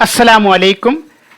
അസ്സലാമു അലൈക്കും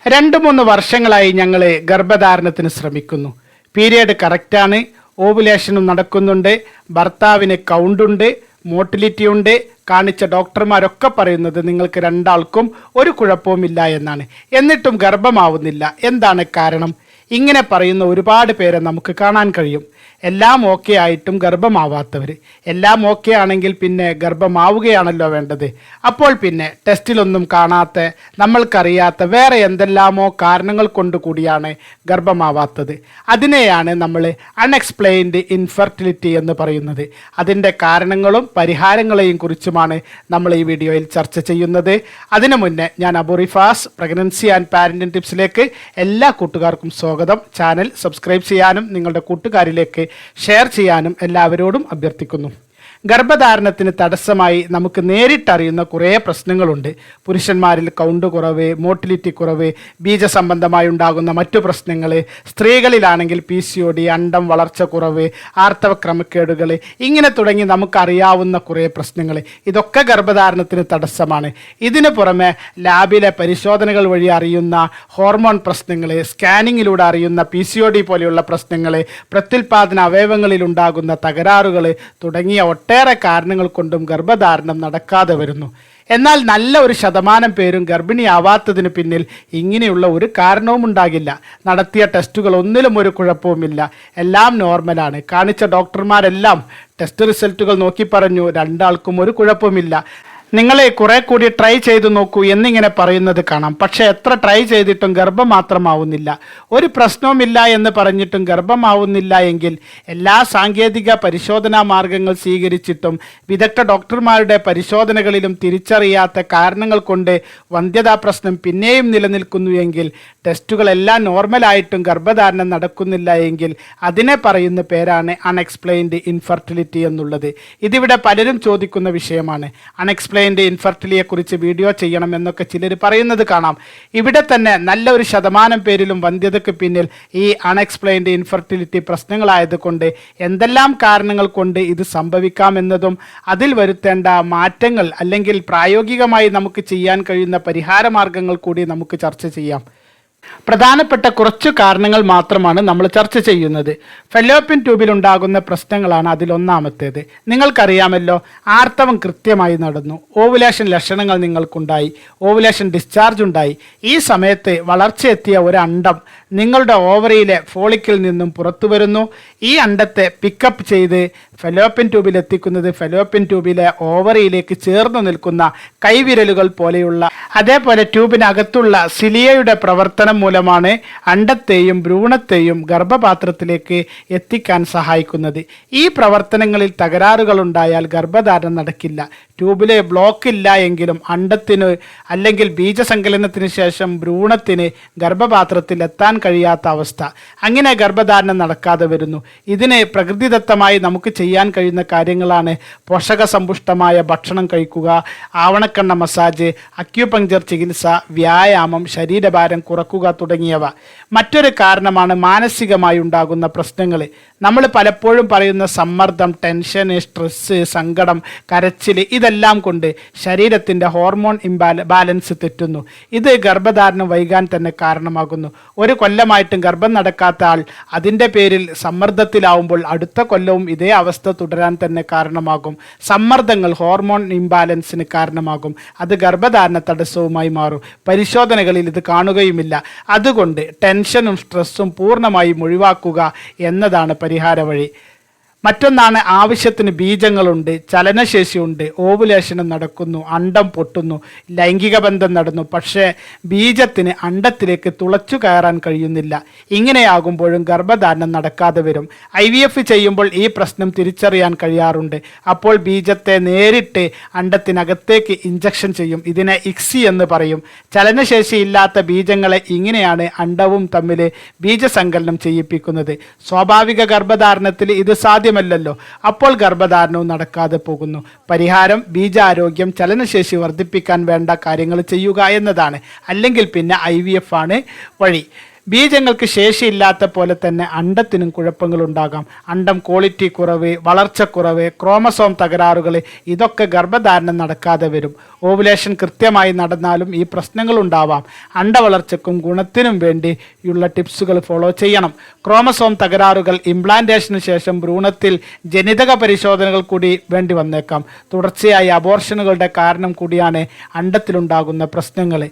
രണ്ട് മൂന്ന് വർഷങ്ങളായി ഞങ്ങൾ ഗർഭധാരണത്തിന് ശ്രമിക്കുന്നു. പീരിയഡ് കറക്റ്റാണ്. ഓവുലേഷനും നടക്കുന്നുണ്ട്. ഭർത്താവിന് കൗണ്ടുണ്ട് മോട്ടിലിറ്റി ഉണ്ട് കാണിച്ച ഡോക്ടർമാരൊക്കെ പറയുന്നത് നിങ്ങൾക്ക് രണ്ടാൾക്കും ഒരു കുഴപ്പവുമില്ല എന്നാണ്. എന്നിട്ടും ഗർഭമാവുന്നില്ല. എന്താണ് കാരണം? ഇങ്ങനെ പറയുന്ന ഒരുപാട് പേരെ നമുക്ക് കാണാൻ കഴിയും. എല്ലാം ഓക്കെ ആയിട്ടും ഗർഭമാവാത്തവർ എല്ലാം ഓക്കെ ആണെങ്കിൽ പിന്നെ ഗർഭമാവുകയാണല്ലോ വേണ്ടത്. അപ്പോൾ പിന്നെ ടെസ്റ്റിലൊന്നും കാണാത്ത നമ്മൾക്കറിയാത്ത വേറെ എന്തെല്ലാമോ കാരണങ്ങൾ കൊണ്ട് കൂടിയാണ് ഗർഭമാവാത്തത്. അതിനെയാണ് നമ്മൾ അൺഎക്സ്പ്ലെയിൻഡ് ഇൻഫെർട്ടിലിറ്റി എന്ന് പറയുന്നത്. അതിന്റെ കാരണങ്ങളും പരിഹാരങ്ങളെയും കുറിച്ചുമാണ് നമ്മൾ ഈ വീഡിയോയിൽ ചർച്ച ചെയ്യുന്നത്. അതിനു മുന്നേ ഞാൻ അബുറിഫാസ് പ്രഗ്നൻസി ആൻഡ് പാരന്റിംഗ് ടിപ്സിലേക്ക് എല്ലാ കൂട്ടുകാർക്കും സ്വാഗതം. ചാനൽ സബ്സ്ക്രൈബ് ചെയ്യാനും നിങ്ങളുടെ കൂട്ടുകാരിലേക്ക് ഷെയർ ചെയ്യാനും എല്ലാവരോടും അഭ്യർത്ഥിക്കുന്നു. ഗർഭധാരണത്തിന് തടസ്സമായി നമുക്ക് നേരിട്ടറിയുന്ന കുറേ പ്രശ്നങ്ങളുണ്ട്. പുരുഷന്മാരിൽ കൗണ്ട് കുറവ് മോട്ടിലിറ്റി കുറവ് ബീജസംബന്ധമായി ഉണ്ടാകുന്ന മറ്റു പ്രശ്നങ്ങൾ സ്ത്രീകളിലാണെങ്കിൽ പി സി ഒ ഡി അണ്ടം വളർച്ച കുറവ് ആർത്തവ ക്രമക്കേടുകൾ ഇങ്ങനെ തുടങ്ങി നമുക്കറിയാവുന്ന കുറേ പ്രശ്നങ്ങൾ ഇതൊക്കെ ഗർഭധാരണത്തിന് തടസ്സമാണ്. ഇതിന് പുറമെ ലാബിലെ പരിശോധനകൾ വഴി അറിയുന്ന ഹോർമോൺ പ്രശ്നങ്ങൾ സ്കാനിങ്ങിലൂടെ അറിയുന്ന പി സി ഒ ഡി പോലെയുള്ള പ്രശ്നങ്ങൾ പ്രത്യുൽപാദന അവയവങ്ങളിൽ ഉണ്ടാകുന്ന തകരാറുകൾ തുടങ്ങിയ ഒട്ടേറെ കാരണങ്ങൾ കൊണ്ടും ഗർഭധാരണം നടക്കാതെ വരുന്നു. എന്നാൽ നല്ല ഒരു ശതമാനം പേരും ഗർഭിണിയാവാത്തതിന് പിന്നിൽ ഇങ്ങനെയുള്ള ഒരു കാരണവും ഉണ്ടാകില്ല. നടത്തിയ ടെസ്റ്റുകൾ ഒന്നിലും ഒരു കുഴപ്പവുമില്ല. എല്ലാം നോർമലാണ്. കാണിച്ച ഡോക്ടർമാരെല്ലാം ടെസ്റ്റ് റിസൾട്ടുകൾ നോക്കി പറഞ്ഞു. രണ്ടാൾക്കും ഒരു കുഴപ്പമില്ല നിങ്ങളെ കുറെ കൂടി ട്രൈ ചെയ്തു നോക്കൂ എന്നിങ്ങനെ പറയുന്നത് കാണാം. പക്ഷെ എത്ര ട്രൈ ചെയ്തിട്ടും ഗർഭം മാത്രമാവുന്നില്ല ഒരു പ്രശ്നവുമില്ല എന്ന് പറഞ്ഞിട്ടും ഗർഭമാവുന്നില്ല എങ്കിൽ എല്ലാ സാങ്കേതിക പരിശോധനാ മാർഗങ്ങൾ സ്വീകരിച്ചിട്ടും വിദഗ്ധ ഡോക്ടർമാരുടെ പരിശോധനകളിലും തിരിച്ചറിയാത്ത കാരണങ്ങൾ കൊണ്ട് വന്ധ്യതാ പ്രശ്നം പിന്നെയും നിലനിൽക്കുന്നു എങ്കിൽ ടെസ്റ്റുകളെല്ലാം നോർമലായിട്ടും ഗർഭധാരണം നടക്കുന്നില്ല എങ്കിൽ അതിനെ പറയുന്ന പേരാണ് അൺഎക്സ്പ്ലെയിൻഡ് ഇൻഫെർട്ടിലിറ്റി എന്നുള്ളത്. ഇതിവിടെ പലരും ചോദിക്കുന്ന വിഷയമാണ്. അൺഎക്സ്പ്ലെയിൻഡ് ഇൻഫെർട്ടിലിയെ കുറിച്ച് വീഡിയോ ചെയ്യണം എന്നൊക്കെ ചിലർ പറയുന്നത് കാണാം. ഇവിടെ തന്നെ നല്ല ഒരു ശതമാനം പേരിലും വന്ധ്യതയ്ക്ക് പിന്നിൽ ഈ അൺഎക്സ്പ്ലെയിൻഡ് ഇൻഫെർട്ടിലിറ്റി പ്രശ്നങ്ങളായതുകൊണ്ട് എന്തെല്ലാം കാരണങ്ങൾ കൊണ്ട് ഇത് സംഭവിക്കാമെന്നതും അതിൽ വരുത്തേണ്ട മാറ്റങ്ങൾ അല്ലെങ്കിൽ പ്രായോഗികമായി നമുക്ക് ചെയ്യാൻ കഴിയുന്ന പരിഹാര കൂടി നമുക്ക് ചർച്ച ചെയ്യാം. പ്രധാനപ്പെട്ട കുറച്ച് കാരണങ്ങൾ മാത്രമാണ് നമ്മൾ ചർച്ച ചെയ്യുന്നത്. ഫെലോപ്പിൻ ട്യൂബിൽ ഉണ്ടാകുന്ന പ്രശ്നങ്ങളാണ് അതിലൊന്നാമത്തേത് നിങ്ങൾക്കറിയാമല്ലോ ആർത്തവം കൃത്യമായി നടന്നു. ഓവുലേഷൻ ലക്ഷണങ്ങൾ നിങ്ങൾക്കുണ്ടായി. ഓവുലേഷൻ ഡിസ്ചാർജ് ഉണ്ടായി. ഈ സമയത്ത് വളർച്ചയെത്തിയ ഒരു അണ്ടം നിങ്ങളുടെ ഓവറിയിലെ ഫോളിക്കിൽ നിന്നും പുറത്തു വരുന്നു ഈ അണ്ടത്തെ പിക്കപ്പ് ചെയ്ത് ഫെലോപ്പിൻ ട്യൂബിൽ എത്തിക്കുന്നത് ഫെലോപ്പിൻ ട്യൂബിലെ ഓവറിയിലേക്ക് ചേർന്ന് നിൽക്കുന്ന കൈവിരലുകൾ പോലെയുള്ള അതേപോലെ ട്യൂബിനകത്തുള്ള സിലിയയുടെ പ്രവർത്തനം മൂലമാണ് അണ്ടത്തെയും ഭ്രൂണത്തെയും ഗർഭപാത്രത്തിലേക്ക് എത്തിക്കാൻ സഹായിക്കുന്നത്. ഈ പ്രവർത്തനങ്ങളിൽ തകരാറുകൾ ഉണ്ടായാൽ ഗർഭധാരണം നടക്കില്ല. ട്യൂബിലെ ബ്ലോക്ക് ഇല്ല എങ്കിലും അണ്ടത്തിന് അല്ലെങ്കിൽ ബീജസങ്കലനത്തിന് ശേഷം ഭ്രൂണത്തിന് ഗർഭപാത്രത്തിൽ എത്താൻ കഴിയാത്ത അവസ്ഥ. അങ്ങനെ ഗർഭധാരണം നടക്കാതെ വരുന്നു. ഇതിന് പ്രകൃതിദത്തമായി നമുക്ക് കഴിയുന്ന കാര്യങ്ങളാണ്. പോഷക സമ്പുഷ്ടമായ ഭക്ഷണം കഴിക്കുക ആവണക്കണ്ണ മസാജ് അക്യുപങ്ചർ ചികിത്സ വ്യായാമം ശരീരഭാരം കുറക്കുക തുടങ്ങിയവ. മറ്റൊരു കാരണമാണ് മാനസികമായി ഉണ്ടാകുന്ന പ്രശ്നങ്ങൾ നമ്മൾ പലപ്പോഴും പറയുന്ന സമ്മർദ്ദം ടെൻഷൻ സ്ട്രെസ് സങ്കടം കരച്ചിൽ ഇതെല്ലാം കൊണ്ട് ശരീരത്തിന്റെ ഹോർമോൺ ഇംബാല ബാലൻസ് തെറ്റുന്നു. ഇത് ഗർഭധാരണം വൈകാൻ തന്നെ കാരണമാകുന്നു. ഒരു കൊല്ലമായിട്ടും ഗർഭം നടക്കാത്ത ആൾ അതിന്റെ പേരിൽ സമ്മർദ്ദത്തിലാവുമ്പോൾ അടുത്ത കൊല്ലവും ഇതേ അവസ്ഥ തുടരാൻ തന്നെ കാരണമാകും. സമ്മർദ്ദങ്ങൾ ഹോർമോൺ ഇംബാലൻസിന് കാരണമാകും. അത് ഗർഭധാരണ തടസ്സവുമായി മാറും. പരിശോധനകളിൽ ഇത് കാണുകയുമില്ല. അതുകൊണ്ട് ടെൻഷനും സ്ട്രെസ്സും പൂർണമായും ഒഴിവാക്കുക എന്നതാണ് പരിഹാര വഴി മറ്റൊന്നാണ് ആവശ്യത്തിന് ബീജങ്ങളുണ്ട് ചലനശേഷിയുണ്ട് ഓവുലേഷനും നടക്കുന്നു അണ്ടം പൊട്ടുന്നു ലൈംഗിക ബന്ധം നടന്നു. പക്ഷേ ബീജത്തിന് അണ്ടത്തിലേക്ക് തുളച്ചു കയറാൻ കഴിയുന്നില്ല. ഇങ്ങനെയാകുമ്പോഴും ഗർഭധാരണം നടക്കാതെ വരും. ഐ വി എഫ് ചെയ്യുമ്പോൾ ഈ പ്രശ്നം തിരിച്ചറിയാൻ കഴിയാറുണ്ട്. അപ്പോൾ ബീജത്തെ നേരിട്ട് അണ്ടത്തിനകത്തേക്ക് ഇഞ്ചക്ഷൻ ചെയ്യും. ഇതിനെ ഇക്സി എന്ന് പറയും. ചലനശേഷി ഇല്ലാത്ത ബീജങ്ങളെ ഇങ്ങനെയാണ് അണ്ടവും തമ്മിൽ ബീജസങ്കലനം ചെയ്യിപ്പിക്കുന്നത്. സ്വാഭാവിക ഗർഭധാരണത്തിൽ ഇത് സാധ്യമല്ലല്ലോ അപ്പോൾ ഗർഭധാരണവും നടക്കാതെ പോകുന്നു. പരിഹാരം ബീജാരോഗ്യം ചലനശേഷി വർദ്ധിപ്പിക്കാൻ വേണ്ട കാര്യങ്ങൾ ചെയ്യുക എന്നതാണ്. അല്ലെങ്കിൽ പിന്നെ ഐ ആണ് വഴി. ബീജങ്ങൾക്ക് ശേഷിയില്ലാത്ത പോലെ തന്നെ അണ്ടത്തിനും കുഴപ്പങ്ങളുണ്ടാകാം. അണ്ടം ക്വാളിറ്റി കുറവ് വളർച്ചക്കുറവ് ക്രോമസോം തകരാറുകൾ ഇതൊക്കെ ഗർഭധാരണം നടക്കാതെ വരും. ഓവുലേഷൻ കൃത്യമായി നടന്നാലും ഈ പ്രശ്നങ്ങൾ പ്രശ്നങ്ങളുണ്ടാവാം അണ്ടവളർച്ചക്കും ഗുണത്തിനും വേണ്ടിയുള്ള ടിപ്സുകൾ ഫോളോ ചെയ്യണം. ക്രോമസോം തകരാറുകൾ ഇംപ്ലാന്റേഷന് ശേഷം ഭ്രൂണത്തിൽ ജനിതക പരിശോധനകൾ കൂടി വേണ്ടി വന്നേക്കാം. തുടർച്ചയായ അബോർഷനുകളുടെ കാരണം കൂടിയാണ് അണ്ടത്തിലുണ്ടാകുന്ന പ്രശ്നങ്ങൾ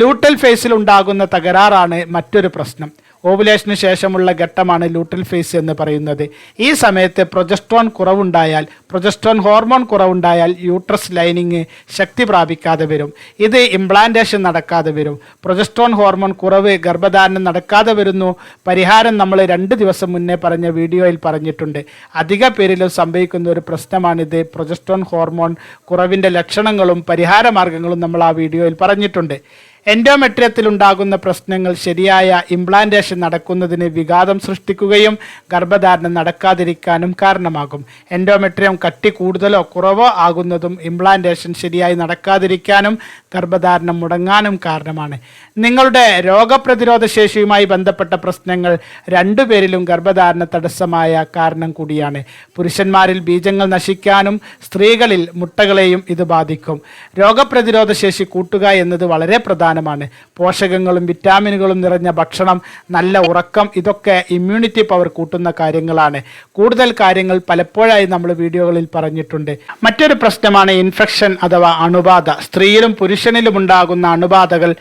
ലൂട്ടൽ ഫേസിൽ ഉണ്ടാകുന്ന തകരാറാണ് മറ്റൊരു പ്രശ്നം. ഓവുലേഷന് ശേഷമുള്ള ഘട്ടമാണ് ലൂട്ടൽ ഫേസ് എന്ന് പറയുന്നത്. ഈ സമയത്ത് പ്രൊജസ്ട്രോൺ കുറവുണ്ടായാൽ പ്രൊജസ്ട്രോൺ ഹോർമോൺ കുറവുണ്ടായാൽ യൂട്രസ് ലൈനിങ് ശക്തി പ്രാപിക്കാതെ വരും. ഇത് ഇംപ്ലാന്റേഷൻ നടക്കാതെ വരും. പ്രൊജസ്ട്രോൺ ഹോർമോൺ കുറവ് ഗർഭധാരണം നടക്കാതെ വരുന്നു. പരിഹാരം നമ്മൾ രണ്ട് ദിവസം മുന്നേ പറഞ്ഞ വീഡിയോയിൽ പറഞ്ഞിട്ടുണ്ട്. അധിക പേരിലും സംഭവിക്കുന്ന ഒരു പ്രശ്നമാണിത്. പ്രൊജസ്ട്രോൺ ഹോർമോൺ കുറവിന്റെ ലക്ഷണങ്ങളും പരിഹാര മാർഗങ്ങളും നമ്മൾ ആ വീഡിയോയിൽ പറഞ്ഞിട്ടുണ്ട്. എൻഡോമെട്രിയത്തിൽ ഉണ്ടാകുന്ന പ്രശ്നങ്ങൾ ശരിയായ ഇംപ്ലാന്റേഷൻ നടക്കുന്നതിന് വിഘാതം സൃഷ്ടിക്കുകയും ഗർഭധാരണം നടക്കാതിരിക്കാനും കാരണമാകും. എൻഡോമെട്രിയം കട്ടി കൂടുതലോ കുറവോ ആകുന്നതും ഇംപ്ലാന്റേഷൻ ശരിയായി നടക്കാതിരിക്കാനും ഗർഭധാരണം മുടങ്ങാനും കാരണമാണ്. നിങ്ങളുടെ രോഗപ്രതിരോധ ശേഷിയുമായി ബന്ധപ്പെട്ട പ്രശ്നങ്ങൾ രണ്ടുപേരിലും ഗർഭധാരണ തടസ്സമായ കാരണം കൂടിയാണ്. പുരുഷന്മാരിൽ ബീജങ്ങൾ നശിക്കാനും സ്ത്രീകളിൽ മുട്ടകളെയും ഇത് ബാധിക്കും. രോഗപ്രതിരോധ ശേഷി കൂട്ടുക എന്നത് വളരെ പ്രധാനമാണ്. പോഷകങ്ങളും വിറ്റാമിനുകളും നിറഞ്ഞ ഭക്ഷണം നല്ല ഉറക്കം ഇതൊക്കെ ഇമ്മ്യൂണിറ്റി പവർ കൂട്ടുന്ന കാര്യങ്ങളാണ്. കൂടുതൽ കാര്യങ്ങൾ പലപ്പോഴായി നമ്മൾ വീഡിയോകളിൽ പറഞ്ഞിട്ടുണ്ട്. മറ്റൊരു പ്രശ്നമാണ് ഇൻഫെക്ഷൻ അഥവാ അണുബാധ. സ്ത്രീയിലും പുരുഷനിലും ഉണ്ടാകുന്ന അണുബാധകൾ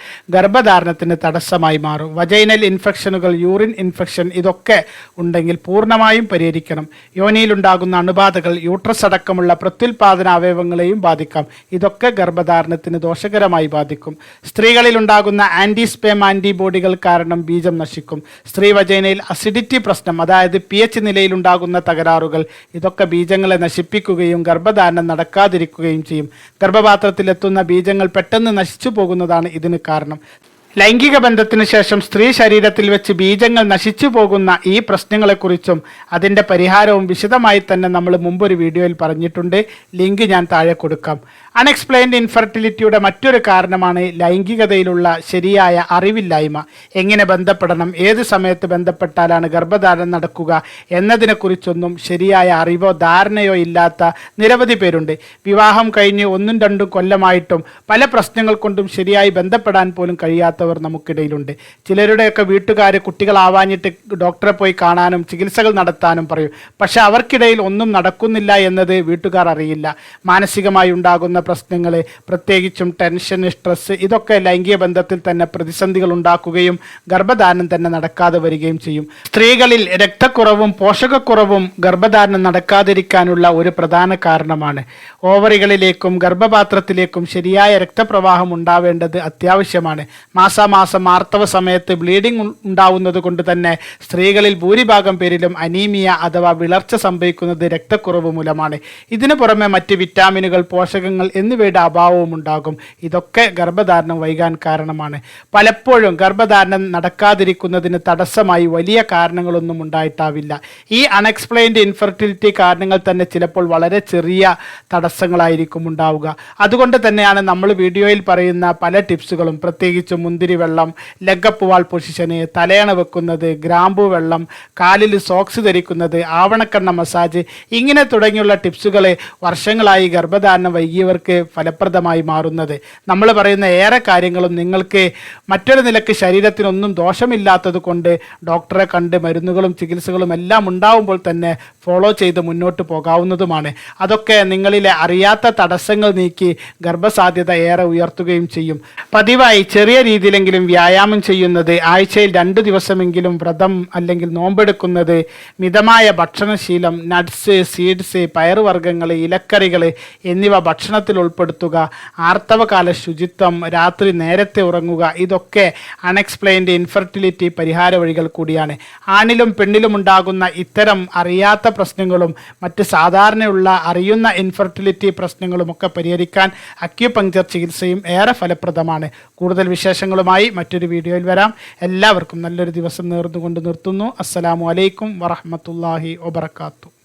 ഗർഭധാരണത്തിന് തടസ്സമായി മാറും. വജൈനൽ ഇൻഫെക്ഷനുകൾ യൂറിൻ ഇൻഫെക്ഷൻ ഇതൊക്കെ ഉണ്ടെങ്കിൽ പൂർണമായും പരിഹരിക്കണം. യോനിയിലുണ്ടാകുന്ന അണുബാധകൾ യൂട്രസ് അടക്കമുള്ള പ്രത്യുൽപാദന അവയവങ്ങളെയും ബാധിക്കാം. ഇതൊക്കെ ഗർഭധാരണത്തിന് ദോഷകരമായി ബാധിക്കും. സ്ത്രീകളിൽ ഉണ്ടാകുന്ന ആന്റിസ്പേം ആന്റിബോഡികൾ കാരണം ബീജം നശിക്കും. സ്ത്രീ വജൈനയിൽ അസിഡിറ്റി പ്രശ്നം അതായത് പി എച്ച് നിലയിലുണ്ടാകുന്ന തകരാറുകൾ ഇതൊക്കെ ബീജങ്ങളെ നശിപ്പിക്കുകയും ഗർഭധാരണം നടക്കാതിരിക്കുകയും ചെയ്യും. ഗർഭപാത്രത്തിലെത്തുന്ന ബീജങ്ങൾ പെട്ടെന്ന് നശിച്ചു പോകുന്നതാണ് ഇതിന് കാരണം. ലൈംഗിക ബന്ധത്തിന് ശേഷം സ്ത്രീ ശരീരത്തിൽ വെച്ച് ബീജങ്ങൾ നശിച്ചു പോകുന്ന ഈ പ്രശ്നങ്ങളെക്കുറിച്ചും അതിന്റെ പരിഹാരവും വിശദമായി തന്നെ നമ്മൾ മുമ്പൊരു വീഡിയോയിൽ പറഞ്ഞിട്ടുണ്ട്. ലിങ്ക് ഞാൻ താഴെ കൊടുക്കാം. അൺഎക്സ്പ്ലെയിൻഡ് ഇൻഫെർട്ടിലിറ്റിയുടെ മറ്റൊരു കാരണമാണ് ലൈംഗികതയിലുള്ള ശരിയായ അറിവില്ലായ്മ. എങ്ങനെ ബന്ധപ്പെടണം? ഏത് സമയത്ത് ബന്ധപ്പെട്ടാലാണ് ഗർഭധാരണം നടക്കുക എന്നതിനെക്കുറിച്ചൊന്നും ശരിയായ അറിവോ ധാരണയോ ഇല്ലാത്ത നിരവധി പേരുണ്ട്. വിവാഹം കഴിഞ്ഞ് ഒന്നും രണ്ടും കൊല്ലമായിട്ടും പല പ്രശ്നങ്ങൾ കൊണ്ടും ശരിയായി ബന്ധപ്പെടാൻ പോലും കഴിയാത്തവർ നമുക്കിടയിലുണ്ട്. ചിലരുടെയൊക്കെ വീട്ടുകാർ കുട്ടികളാവാഞ്ഞിട്ട് ഡോക്ടറെ പോയി കാണാനും ചികിത്സകൾ നടത്താനും പറയും. പക്ഷെ അവർക്കിടയിൽ ഒന്നും നടക്കുന്നില്ല എന്നത് വീട്ടുകാർ അറിയില്ല. മാനസികമായി ഉണ്ടാകുന്ന പ്രശ്നങ്ങൾ പ്രത്യേകിച്ചും ടെൻഷൻ സ്ട്രെസ് ഇതൊക്കെ ലൈംഗിക ബന്ധത്തിൽ തന്നെ പ്രതിസന്ധികൾ ഉണ്ടാക്കുകയും ഗർഭധാരണം തന്നെ നടക്കാതെ വരികയും ചെയ്യും. സ്ത്രീകളിൽ രക്തക്കുറവും പോഷകക്കുറവും ഗർഭധാരണം നടക്കാതിരിക്കാനുള്ള ഒരു പ്രധാന കാരണമാണ്. ഓവറികളിലേക്കും ഗർഭപാത്രത്തിലേക്കും ശരിയായ രക്തപ്രവാഹം ഉണ്ടാവേണ്ടത് അത്യാവശ്യമാണ്. മാസാമാസം ആർത്തവ സമയത്ത് ബ്ലീഡിംഗ് ഉണ്ടാവുന്നത് കൊണ്ട് തന്നെ സ്ത്രീകളിൽ ഭൂരിഭാഗം പേരിലും അനീമിയ അഥവാ വിളർച്ച സംഭവിക്കുന്നത് രക്തക്കുറവ് മൂലമാണ്. ഇതിനു പുറമെ മറ്റ് വിറ്റാമിനുകൾ പോഷകങ്ങൾ എന്നിവയുടെ അഭാവവും ഉണ്ടാകും. ഇതൊക്കെ ഗർഭധാരണം വൈകാൻ കാരണമാണ്. പലപ്പോഴും ഗർഭധാരണം നടക്കാതിരിക്കുന്നതിന് തടസ്സമായി വലിയ കാരണങ്ങളൊന്നും ഉണ്ടായിട്ടാവില്ല. ഈ അൺഎക്സ്പ്ലെയിൻഡ് ഇൻഫെർട്ടിലിറ്റി കാരണങ്ങൾ തന്നെ ചിലപ്പോൾ വളരെ ചെറിയ തടസ്സങ്ങളായിരിക്കും ഉണ്ടാവുക. അതുകൊണ്ട് തന്നെയാണ് നമ്മൾ വീഡിയോയിൽ പറയുന്ന പല ടിപ്സുകളും. പ്രത്യേകിച്ച് മുന്തിരി വെള്ളം ലഗപ്പുവാൾ പൊസിഷന് തലയണ വെക്കുന്നത് ഗ്രാമ്പു വെള്ളം കാലിൽ സോക്സ് ധരിക്കുന്നത് ആവണക്കണ്ണ മസാജ് ഇങ്ങനെ തുടങ്ങിയുള്ള ടിപ്സുകളെ വർഷങ്ങളായി ഗർഭധാരണം വൈകിയവർക്ക് ഫലപ്രദമായി മാറുന്നത്. നമ്മൾ പറയുന്ന ഏറെ കാര്യങ്ങളും നിങ്ങൾക്ക് മറ്റൊരു നിലയ്ക്ക് ശരീരത്തിനൊന്നും ദോഷമില്ലാത്തത് കൊണ്ട് ഡോക്ടറെ കണ്ട് മരുന്നുകളും ചികിത്സകളും എല്ലാം ഉണ്ടാവുമ്പോൾ തന്നെ ഫോളോ ചെയ്ത് മുന്നോട്ട് പോകാവുന്നതുമാണ്. അതൊക്കെ നിങ്ങളിലെ അറിയാത്ത തടസ്സങ്ങൾ നീക്കി ഗർഭസാധ്യത ഏറെ ഉയർത്തുകയും ചെയ്യും. പതിവായി ചെറിയ രീതിയിലെങ്കിലും വ്യായാമം ചെയ്യുന്നത് ആഴ്ചയിൽ രണ്ട് ദിവസമെങ്കിലും വ്രതം അല്ലെങ്കിൽ നോമ്പെടുക്കുന്നത് മിതമായ ഭക്ഷണശീലം നട്ട്സ് സീഡ്സ് പയറുവർഗങ്ങൾ ഇലക്കറികൾ എന്നിവ ഭക്ഷണത്തിൽ ഉൾപ്പെടുത്തുക. ആർത്തവകാല ശുചിത്വം രാത്രി നേരത്തെ ഉറങ്ങുക ഇതൊക്കെ അൺഎക്സ്പ്ലെയിൻഡ് ഇൻഫെർട്ടിലിറ്റി പരിഹാര വഴികൾ കൂടിയാണ്. ആണിലും പെണ്ണിലും ഉണ്ടാകുന്ന ഇത്തരം അറിയാത്ത പ്രശ്നങ്ങളും മറ്റ് സാധാരണയുള്ള അറിയുന്ന ഇൻഫെർട്ടിലിറ്റി പ്രശ്നങ്ങളുമൊക്കെ പരിഹരിക്കാൻ അക്യുപങ്ചർ ചികിത്സയും ഏറെ ഫലപ്രദമാണ്. കൂടുതൽ വിശേഷങ്ങളുമായി മറ്റൊരു വീഡിയോയിൽ വരാം. എല്ലാവർക്കും നല്ലൊരു ദിവസം നേർന്നുകൊണ്ട് നിർത്തുന്നു. അസ്സലാമു അലൈക്കും വറഹമത്തല്ലാഹി വബർക്കാത്തു